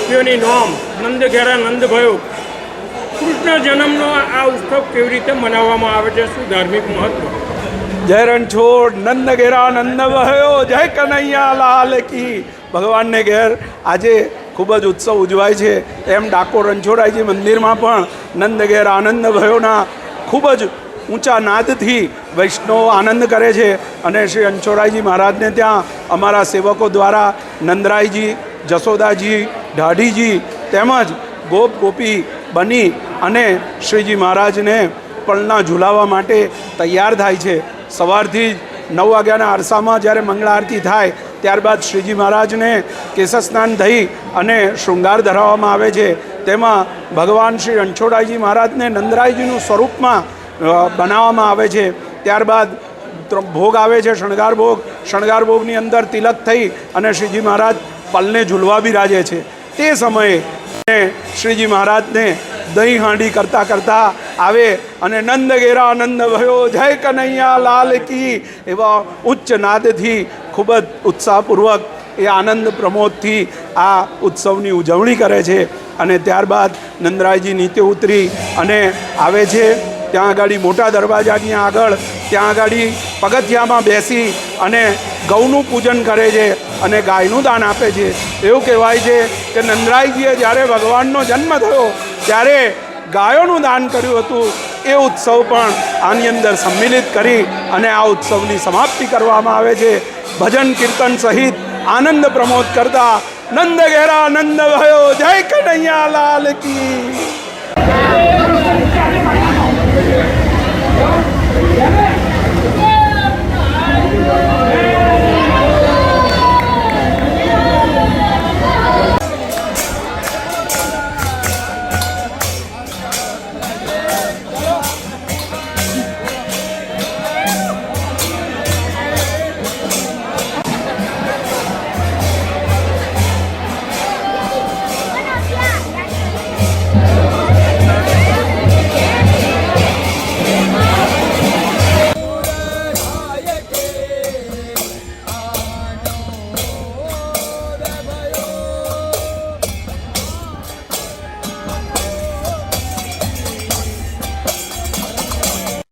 ગોપીઓની નોમ નંદ ઘેરા નંદ ભયો કૃષ્ણ જન્મનો આ ઉત્સવ કેવી રીતે મનાવવામાં આવે છે? શું ધાર્મિક મહત્વ? જય રણછોડ નંદ ઘેરા નંદ વહ્યો જય કનૈયા લાલ કી. ભગવાનને ઘેર આજે ખૂબ જ ઉત્સવ ઉજવાય છે. એમ ડાકોર રણછોડાઈજી મંદિરમાં પણ નંદ ઘેર આનંદ ભયોના ખૂબ જ ઊંચા નાદથી વૈષ્ણવ આનંદ કરે છે. અને શ્રી રણછોડાઈજી મહારાજને ત્યાં અમારા સેવકો દ્વારા નંદરાયજી, જશોદાજી ઢાઢીજી તેમજ ગોપ ગોપી બની અને શ્રીજી મહારાજને પળના ઝુલાવા માટે તૈયાર થાય છે. સવારથી જ નવ વાગ્યાના આરસામાં જ્યારે મંગળા આરતી થાય, ત્યારબાદ શ્રીજી મહારાજને કેશસ્નાન થઈ અને શૃંગાર ધરાવવામાં આવે છે. તેમાં ભગવાન શ્રી રણછોડાઈજી મહારાજને નંદરાયજીનું સ્વરૂપમાં બનાવવામાં આવે છે. ત્યારબાદ ભોગ આવે છે, શણગાર ભોગ. શણગાર ભોગની અંદર તિલક થઈ અને શ્રીજી મહારાજ પલને ઝૂલવા બિરાજે છે. તે સમયે શ્રીજી મહારાજને દહીં હાંડી કરતાં કરતાં આવે અને નંદ ઘેરા આનંદ ભયો, જય કનૈયા લાલ કી. એવા ઉચ્ચ નાદથી ખૂબ જ ઉત્સાહપૂર્વક એ આનંદ પ્રમોદથી આ ઉત્સવની ઉજવણી કરે છે અને ત્યારબાદ નંદરાયજી નીચે ઉતરી અને આવે છે. ત્યાં આગળ મોટા દરવાજાની આગળ, ત્યાં આગળ પગથિયામાં બેસી અને ગૌનું પૂજન કરે છે અને ગાયનું દાન આપે છે. એવું કહેવાય છે કે નંદરાયજીએ જ્યારે ભગવાનનો જન્મ થયો, ત્યારે ગાયોનું દાન કર્યું હતું. એ ઉત્સવ પણ આની અંદર સંમિલિત કરી અને આ ઉત્સવની સમાપ્તિ કરવામાં આવે છે. ભજન કીર્તન સહિત આનંદ પ્રમોદ કરતા નંદ ઘેરા નંદ ભયો જય કનૈયા લાલ કી.